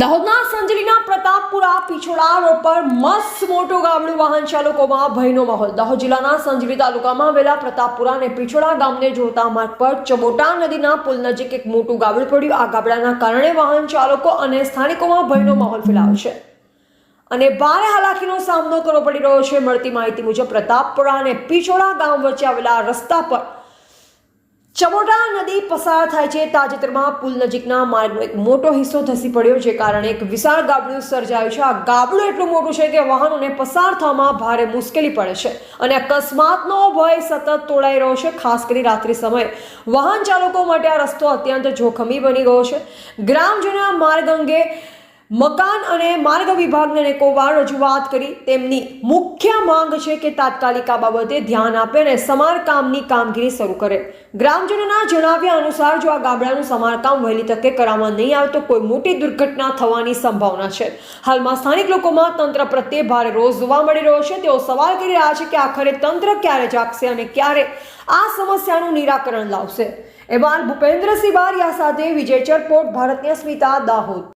દાહોદના સંજલીના પ્રતાપપુરા પિછોડા રોડ પર મસ્ત મોટું ગામડું વાહન ચાલકોમાં ભયનો માહોલ. દાહોદ જિલ્લાના સંજલી તાલુકામાં આવેલા પ્રતાપપુરા અને પિછોડા ગામને જોડતા માર્ગ પર ચમોટા નદીના પુલ નજીક એક મોટું ગાબડું પડ્યું. આ ગાબડાના કારણે વાહન ચાલકો અને સ્થાનિકોમાં ભયનો માહોલ ફેલાયો છે. અને ભારે હાલાકીનો સામનો કરવો પડી રહ્યો છે. મળતી માહિતી મુજબ પ્રતાપપુરા અને પિછોડા ગામ વચ્ચે આવેલા રસ્તા પર ચમોટા નદી પસાર થાય છે. તાજેતરમાં પુલ નજીકના માર્ગનો એક મોટો હિસ્સો ધસી પડ્યો જે કારણે એક વિશાળ ગાબડું સર્જાયું છે. આ ગાબડું એટલું મોટું છે કે વાહનોને પસાર થવામાં ભારે મુશ્કેલી પડે છે અને અકસ્માતનો ભય સતત તોડાઈ રહ્યો છે, ખાસ કરી રાત્રિ સમયે. વાહન ચાલકો માટે આ રસ્તો અત્યંત જોખમી બની ગયો છે. ગ્રામજનોના માર્ગ અંગે મકાન અને માર્ગ વિભાગને એકવાર રજૂઆત કરી. તેમની મુખ્ય માંગ છે કે તાત્કાલિક આ બાબતે ધ્યાન આપે અને સમારકામની કામગીરી શરૂ કરે. ગ્રામજનોના જણાવ્યા અનુસાર જો આ ગામડાનું સમારકામ વહેલી તકે કરવામાં નહીં આવે તો કોઈ મોટી દુર્ઘટના થવાની સંભાવના છે. હાલમાં સ્થાનિક લોકોમાં તંત્ર પ્રત્યે ભારે રોષ જોવા મળી રહ્યો છે. તેઓ સવાલ કરી રહ્યા છે કે આખરે તંત્ર ક્યારે જાગશે અને ક્યારે આ સમસ્યાનું નિરાકરણ લાવશે. એમાં ભૂપેન્દ્રસિંહ બારિયા સાથે વિજય ચરપોટ ભારતીય સ્મિતા દાહોદ.